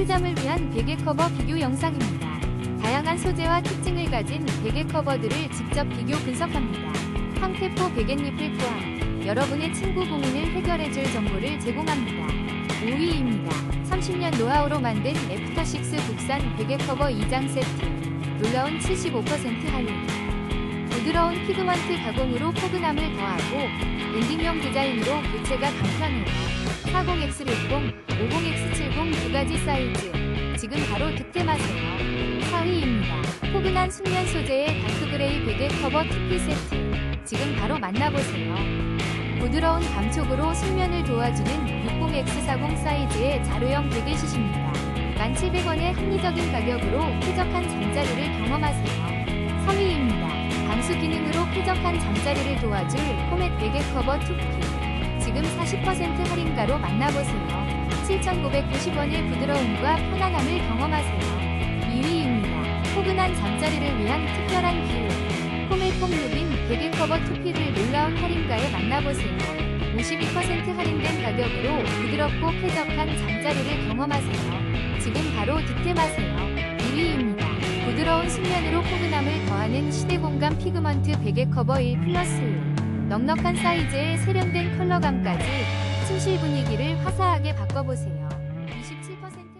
꿀잠을 위한 베개 커버 비교 영상입니다. 다양한 소재와 특징을 가진 베개 커버들을 직접 비교 분석합니다. 황태포 베갯잎을 포함 여러분의 친구 고민을 해결해줄 정보를 제공합니다. 5위입니다. 30년 노하우로 만든 애프터식스 국산 베개 커버 2장 세트. 놀라운 75% 할인. 부드러운 피그먼트 가공으로 포근함을 더하고 랜딩형 디자인으로 교체가 간편해요. 40X60, 50X70 두 가지 사이즈. 지금 바로 득템하세요. 4위입니다. 포근한 순면 소재의 다크그레이 베개 커버 투피 세트. 지금 바로 만나보세요. 부드러운 감촉으로 숙면을 도와주는 60X40 사이즈의 자료형 베개 시입니다 1,700원의 합리적인 가격으로 쾌적한 잠자리를 경험하세요. 3위입니다. 방수 기능으로 쾌적한 잠자리를 도와줄 포맷 베개 커버 투피. 지금 40% 할인가로 만나보세요. 7,990원의 부드러움과 편안함을 경험하세요. 2위입니다. 포근한 잠자리를 위한 특별한 기호. 포맷 폼루빈 베개 커버 투피를 놀라운 할인가에 만나보세요. 52% 할인된 가격으로 부드럽고 쾌적한 잠자리를 경험하세요. 지금 바로 득템하세요. 2위입니다. 부드러운 숙면으로 포근함을 더하는 시대공감 피그먼트 베개 커버 1 플러스 1. 넉넉한 사이즈에 세련된 컬러감까지 침실 분위기를 화사하게 바꿔보세요. 27%